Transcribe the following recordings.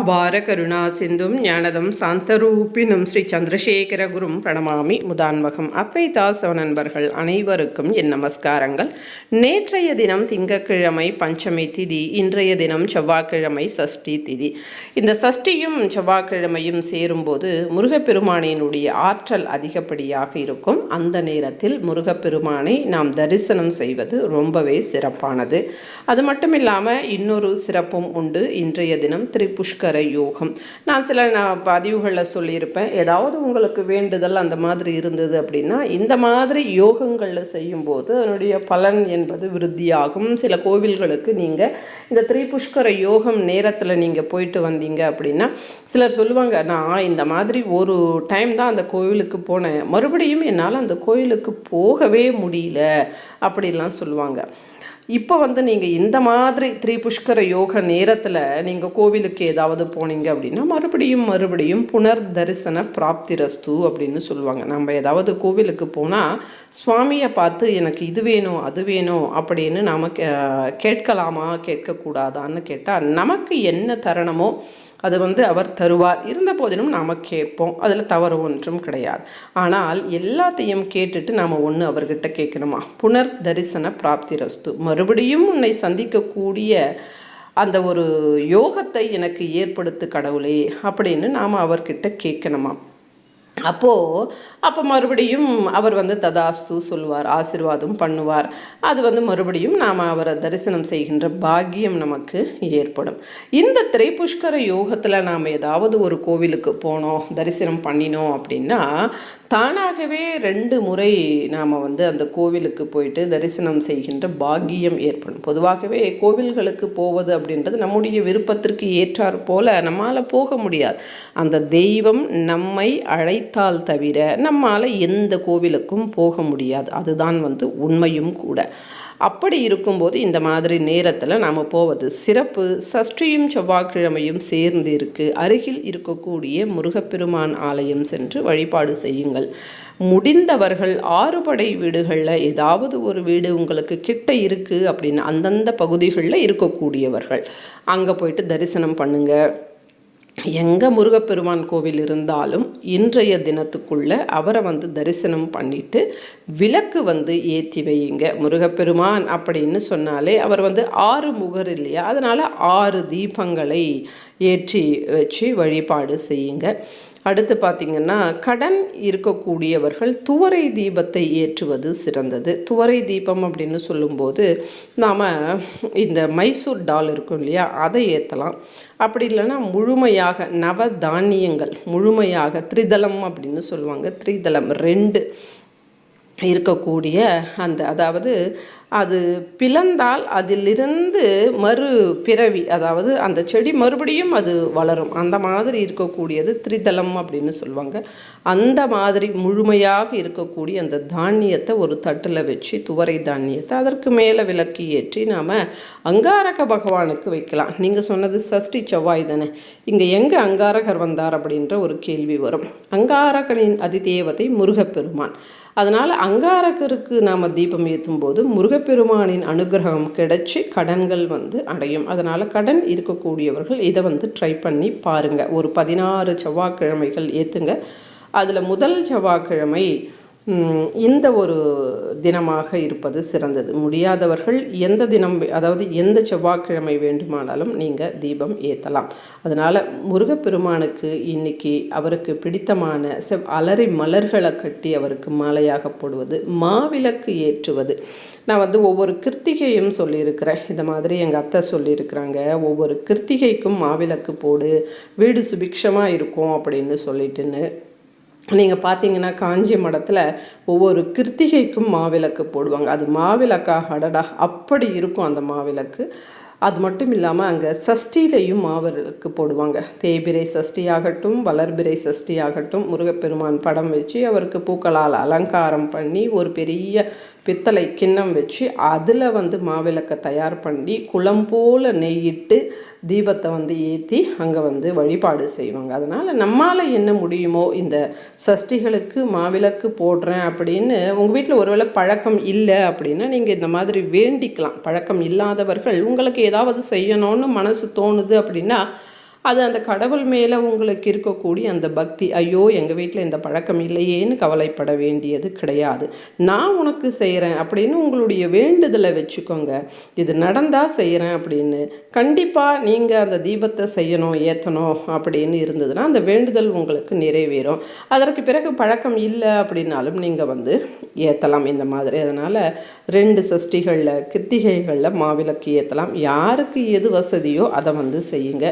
அபார கருணா சிந்தும் ஞானதம் சாந்தரூபினும் ஸ்ரீ சந்திரசேகர குரும் பிரணமாமி முதான்மகம். அப்பைதாசவ நண்பர்கள் அனைவருக்கும் என் நமஸ்காரங்கள். நேற்றைய தினம் திங்கட்கிழமை பஞ்சமி திதி இன்றைய தினம் செவ்வாய்க்கிழமை சஷ்டி திதி. இந்த சஷ்டியும் செவ்வாய்க்கிழமையும் சேரும்போது முருகப்பெருமானினுடைய ஆற்றல் அதிகப்படியாக இருக்கும். அந்த நேரத்தில் முருகப்பெருமானை நாம் தரிசனம் செய்வது ரொம்பவே சிறப்பானது. அது மட்டும் இல்லாமல் இன்னொரு சிறப்பும் உண்டு. இன்றைய தினம் புஷ்கர யோகம். நான் சில நான் பதிவுகளில் சொல்லியிருப்பேன். ஏதாவது உங்களுக்கு வேண்டுதல் அந்த மாதிரி இருந்தது அப்படின்னா இந்த மாதிரி யோகங்களில் செய்யும்போது அதனுடைய பலன் என்பது விருத்தியாகும். சில கோவில்களுக்கு நீங்கள் இந்த திரிபுஷ்கர யோகம் நேரத்தில் நீங்கள் போயிட்டு வந்தீங்க அப்படின்னா சிலர் சொல்லுவாங்க நான் இந்த மாதிரி ஒரு டைம் தான் அந்த கோவிலுக்கு போனேன். மறுபடியும் என்னால் அந்த கோவிலுக்கு போகவே முடியல. அப்படிலாம் சொல்லுவாங்க. இப்போ வந்து நீங்கள் இந்த மாதிரி திரிபுஷ்கர யோக நேரத்தில் நீங்கள் கோவிலுக்கு ஏதாவது போனீங்க அப்படின்னா மறுபடியும் மறுபடியும் புனர் தரிசன பிராப்தி ரஸ்து அப்படின்னு சொல்லுவாங்க. நம்ம ஏதாவது கோவிலுக்கு போனால் சுவாமியை பார்த்து எனக்கு இது வேணும் அது வேணும் அப்படின்னு நாம் கேட்கலாமா கேட்கக்கூடாதான்னு கேட்டால் நமக்கு என்ன தருணமோ அது வந்து அவர் தருவார். இருந்த போதிலும் நாம் கேட்போம். அதில் தவறு ஒன்றும் கிடையாது. ஆனால் எல்லாத்தையும் கேட்டுட்டு நாம் ஒன்று அவர்கிட்ட கேட்கணுமா? புனர் தரிசன பிராப்தி ரஸ்து. மறுபடியும் உன்னை சந்திக்கக்கூடிய அந்த ஒரு யோகத்தை எனக்கு ஏற்படுத்து கடவுளே அப்படின்னு நாம் அவர்கிட்ட கேட்கணுமா? அப்போது அப்போ மறுபடியும் அவர் வந்து ததாஸ்து சொல்வார் ஆசிர்வாதம் பண்ணுவார். அது வந்து மறுபடியும் நாம் அவரை தரிசனம் செய்கின்ற பாக்கியம் நமக்கு ஏற்படும். இந்த திரைப்புஷ்கர யோகத்தில் நாம் ஏதாவது ஒரு கோவிலுக்கு போனோம் தரிசனம் பண்ணினோம் அப்படின்னா தானாகவே ரெண்டு முறை நாம் வந்து அந்த கோவிலுக்கு போயிட்டு தரிசனம் செய்கின்ற பாக்கியம் ஏற்படும். பொதுவாகவே கோவில்களுக்கு போவது அப்படின்றது நம்முடைய விருப்பத்திற்கு ஏற்றாற் போல நம்மால் போக முடியாது. அந்த தெய்வம் நம்மை அழைத்து அழைத்தால் தவிர நம்மால் எந்த கோவிலுக்கும் போக முடியாது. அதுதான் வந்து உண்மையும் கூட. அப்படி இருக்கும்போது இந்த மாதிரி நேரத்தில் நாம் போவது சிறப்பு. சஷ்டியும் செவ்வாய்க்கிழமையும் சேர்ந்து இருக்கு. அருகில் இருக்கக்கூடிய முருகப்பெருமான் ஆலயம் சென்று வழிபாடு செய்யுங்கள். முடிந்தவர்கள் ஆறுபடை வீடுகளில் ஏதாவது ஒரு வீடு உங்களுக்கு கிட்ட இருக்குது அப்படின்னு அந்தந்த பகுதிகளில் இருக்கக்கூடியவர்கள் அங்கே போயிட்டு தரிசனம் பண்ணுங்கள் எங்கே முருகப்பெருமான் கோவில் இருந்தாலும் இன்றைய தினத்துக்குள்ளே அவரை வந்து தரிசனம் பண்ணிட்டு விளக்கு வந்து ஏற்றி வையுங்க. முருகப்பெருமான் அப்படின்னு சொன்னாலே அவர் வந்து ஆறு முகர் இல்லையா? அதனால் ஆறு தீபங்களை ஏற்றி வச்சு வழிபாடு செய்யுங்க. அடுத்து பார்த்திங்கன்னா கடன் இருக்கக்கூடியவர்கள் துவரை தீபத்தை ஏற்றுவது சிறந்தது. துவரை தீபம் அப்படின்னு சொல்லும்போது நாம் இந்த மைசூர் டால் இருக்கும் இல்லையா அதை ஏற்றலாம் அப்படி இல்லைன்னா முழுமையாக நவ தானியங்கள் முழுமையாக த்ரிதலம் அப்படின்னு சொல்லுவாங்க. த்ரிதலம் ரெண்டு இருக்கக்கூடிய அந்த அதாவது அது பிளந்தால் அதிலிருந்து மறு பிறவி அதாவது அந்த செடி மறுபடியும் அது வளரும். அந்த மாதிரி இருக்கக்கூடியது திரிதலம் அப்படின்னு சொல்லுவாங்க. அந்த மாதிரி முழுமையாக இருக்கக்கூடிய அந்த தானியத்தை ஒரு தட்டில் வச்சு துவரை தானியத்தை அதற்கு மேலே விளக்கி ஏற்றி நாம் அங்காரக பகவானுக்கு வைக்கலாம். நீங்கள் சொன்னது சஷ்டி செவ்வாய் தானே? இங்கே எங்கே அங்காரகர் வந்தார் அப்படின்ற ஒரு கேள்வி வரும். அங்காரகனின் அதிதேவதை முருகப்பெருமான். அதனால் அங்காரகருக்கு நாம் தீபம் ஏற்றும் போது சிவபெருமானின் அனுகிரகம் கிடைச்சி கடன்கள் வந்து அடையும். அதனால் கடன் இருக்கக்கூடியவர்கள் இதை வந்து ட்ரை பண்ணி பாருங்கள் ஒரு பதினாறு செவ்வாய்க்கிழமைகள் ஏற்றுங்க அதில் முதல் செவ்வாய்க்கிழமை இந்த ஒரு தினமாக இருப்பது சிறந்தது. முடியாதவர்கள் எந்த தினம் அதாவது எந்த செவ்வாய்க்கிழமை வேண்டுமானாலும் நீங்கள் தீபம் ஏற்றலாம் அதனால் முருகப்பெருமானுக்கு இன்னைக்கு அவருக்கு பிடித்தமான செவ் அலறி மலர்களை கட்டி அவருக்கு மாலையாக போடுவது மாவிளக்கு ஏற்றுவது. நான் வந்து ஒவ்வொரு கிருத்திகையும் சொல்லியிருக்கிறேன். இந்த மாதிரி எங்கள் அத்தை சொல்லியிருக்கிறாங்க. ஒவ்வொரு கிருத்திகைக்கும் மாவிளக்கு போடு வீடு சுபிக்ஷமாக இருக்கும் அப்படின்னு சொல்லிட்டுன்னு நீங்கள் பார்த்தீங்கன்னா காஞ்சி மடத்தில் ஒவ்வொரு கிருத்திகைக்கும் மாவிளக்கு போடுவாங்க. அது மாவிளக்காக அடடா அப்படி இருக்கும் அந்த மாவிளக்கு. அது மட்டும் இல்லாமல் அங்கே சஷ்டியிலையும் மாவிளக்கு போடுவாங்க. தேய்பிரை சஷ்டி ஆகட்டும் வளர்பிரை சஷ்டி ஆகட்டும் முருகப்பெருமான் படம் வச்சு அவருக்கு பூக்களால் அலங்காரம் பண்ணி ஒரு பெரிய பித்தளை கிண்ணம் வச்சு அதில் வந்து மாவிளக்கை தயார் பண்ணி குளம் போல் நெய்யிட்டு தீபத்தை வந்து ஏற்றி அங்கே வந்து வழிபாடு செய்வாங்க. அதனால் நம்மால் என்ன முடியுமோ இந்த சஷ்டிகளுக்கு மாவிளக்கு போடுறேன் அப்படின்னு உங்கள் வீட்டில் ஒருவேளை பழக்கம் இல்லை அப்படின்னா நீங்கள் இந்த மாதிரி வேண்டிக்கலாம். பழக்கம் இல்லாதவர்கள் உங்களுக்கு ஏதாவது செய்யணும்னு மனசு தோணுது அப்படின்னா அது அந்த கடவுள் மேலே உங்களுக்கு இருக்கக்கூடிய அந்த பக்தி ஐயோ எங்கள் வீட்டில் இந்த பழக்கம் இல்லையேன்னு கவலைப்பட வேண்டியது கிடையாது. நான் உனக்கு செய்கிறேன் அப்படின்னு உங்களுடைய வேண்டுதலை வச்சுக்கோங்க. இது நடந்தால் செய்கிறேன் அப்படின்னு. கண்டிப்பாக நீங்கள் அந்த தீபத்தை செய்யணும் ஏற்றணும் அப்படின்னு இருந்ததுன்னா அந்த வேண்டுதல் உங்களுக்கு நிறைவேறும். அதற்கு பிறகு பழக்கம் இல்லை அப்படின்னாலும் நீங்கள் வந்து ஏற்றலாம் இந்த மாதிரி. அதனால் ரெண்டு சஷ்டிகளில் கிருத்திகைகளில் மாவிளக்கு ஏற்றலாம் யாருக்கு எது வசதியோ அதை வந்து செய்யுங்க.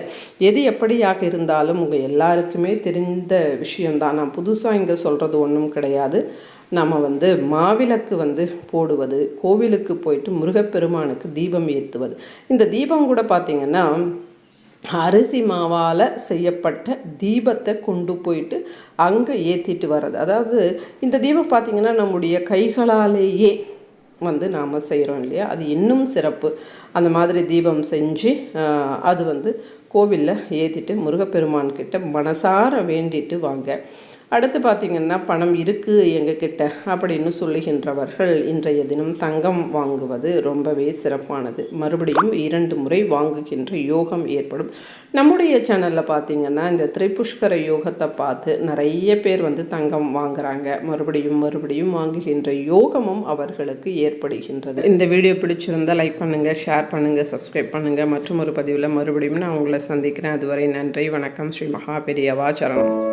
எது எப்படியாக இருந்தாலும் உங்கள் எல்லாருக்குமே தெரிந்த விஷயம்தான். நான் புதுசாக இங்கே சொல்கிறது ஒன்றும் கிடையாது. நம்ம வந்து மாவிளக்கு வந்து போடுவது கோவிலுக்கு போயிட்டு முருகப்பெருமானுக்கு தீபம் ஏற்றுவது இந்த தீபம் கூட பார்த்திங்கன்னா அரிசி மாவால் செய்யப்பட்ட தீபத்தை கொண்டு போயிட்டு அங்கே ஏற்றிட்டு வர்றது. அதாவது இந்த தீபம் பார்த்திங்கன்னா நம்முடைய கைகளாலேயே வந்து நாம் செய்கிறோம் இல்லையா? அது இன்னும் சிறப்பு. அந்த மாதிரி தீபம் செஞ்சு அது வந்து கோவிலில் ஏற்றிட்டு முருகப்பெருமான்கிட்ட மனசார வேண்டிட்டு வாங்க. அடுத்து பார்த்திங்கன்னா பணம் இருக்குது எங்ககிட்ட அப்படின்னு சொல்லுகின்றவர்கள் இன்றைய தினம் தங்கம் வாங்குவது ரொம்பவே சிறப்பானது. மறுபடியும் இரண்டு முறை வாங்குகின்ற யோகம் ஏற்படும். நம்முடைய சேனலில் பார்த்திங்கன்னா இந்த திரிபுஷ்கர யோகத்தை பார்த்து நிறைய பேர் வந்து தங்கம் வாங்குறாங்க. மறுபடியும் மறுபடியும் வாங்குகின்ற யோகமும் அவர்களுக்கு ஏற்படுகின்றது. இந்த வீடியோ பிடிச்சிருந்தா லைக் பண்ணுங்கள் ஷேர் பண்ணுங்கள் சப்ஸ்கிரைப் பண்ணுங்கள் மற்றும் ஒரு பதிவில் மறுபடியும் நான் உங்களை சந்திக்கிறேன். அதுவரை நன்றி வணக்கம். ஸ்ரீ மகாபெரியவா சரணம்.